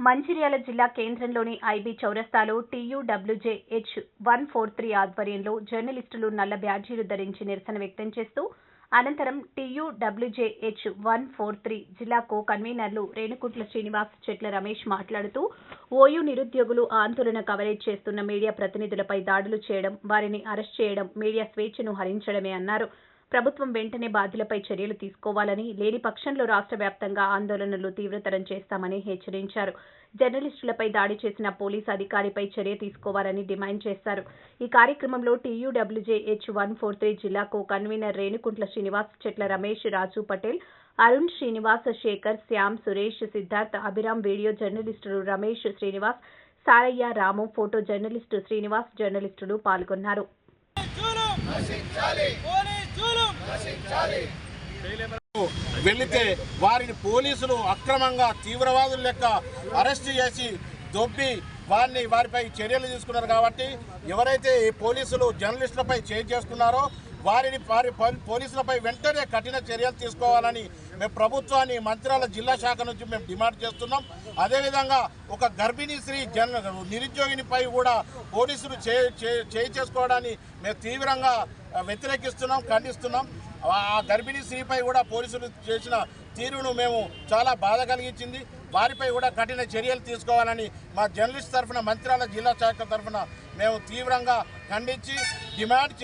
మంచిర్యాల జిల్లా కేంద్రంలోని ఐబీ చౌరస్తాలో TUWJ H one four three ఆధ్వర్యంలో జర్నలిస్టులు నల్ల బ్యాడ్జీలు ధరించి నిరసన వ్యక్తం చేస్తూ అనంతరం TUWJ H one four three జిల్లా కో కన్వీనర్లు రేణుకుట్ల శ్రీనివాస్ చెట్ల రమేష్ మాట్లాడుతూ ఓయూ నిరుద్యోగులు ఆందోళన కవరేజ్ చేస్తున్న మీడియా ప్రతినిధులపై దాడులు చేయడం వారిని అరెస్ట్ చేయడం మీడియా స్వేచ్ఛను హరించడమే అన్నారు. ప్రభుత్వం వెంటనే బాధ్యులపై చర్యలు తీసుకోవాలని లేని పక్షంలో రాష్ట్ర వ్యాప్తంగా ఆందోళనలు తీవ్రతరం చేస్తామని హెచ్చరించారు. జర్నలిస్టులపై దాడి చేసిన పోలీసు అధికారిపై చర్య తీసుకోవాలని డిమాండ్ చేశారు. ఈ కార్యక్రమంలో టీయూడబ్ల్యూజేహెచ్ వన్ ఫోర్ త్రీ జిల్లా co convener Renukuntla Srinivas Chetla Ramesh Raju Patel Arun Srinivas Shekhar Shyam Suresh Siddharth Abhiram video జర్నలిస్టులు రమేష్ శ్రీనివాస్ సారయ్య రాము ఫోటో జర్నలిస్టు శ్రీనివాస్ జర్నలిస్టులు పాల్గొన్నారు. వెళితే వారిని పోలీసులు అక్రమంగా తీవ్రవాదుల లెక్క అరెస్ట్ చేసి దొబ్బి వారిని వారిపై చర్యలు తీసుకున్నారు కాబట్టి ఎవరైతే ఈ పోలీసులు జర్నలిస్టులపై చేయి చేస్తున్నారో వారిని వారి పోలీసులపై వెంటనే కఠిన చర్యలు తీసుకోవాలని మేము ప్రభుత్వాన్ని మంత్రాల జిల్లా శాఖ నుంచి మేము డిమాండ్ చేస్తున్నాం. అదేవిధంగా ఒక గర్భిణీ స్త్రీ జన్ నిరుద్యోగినిపై కూడా పోలీసులు చే- చే- చేయి చేసుకోవడాన్ని మేము తీవ్రంగా వ్యతిరేకిస్తున్నాం ఖండిస్తున్నాం. ఆ గర్భిణీ స్త్రీపై కూడా పోలీసులు చేసిన తీరును మేము చాలా బాధ కలిగించింది. వారిపై కూడా కఠిన చర్యలు తీసుకోవాలని మా జర్నలిస్ట్ తరఫున మంత్రాల జిల్లా శాఖ తరఫున మేము తీవ్రంగా ఖండించి డిమాండ్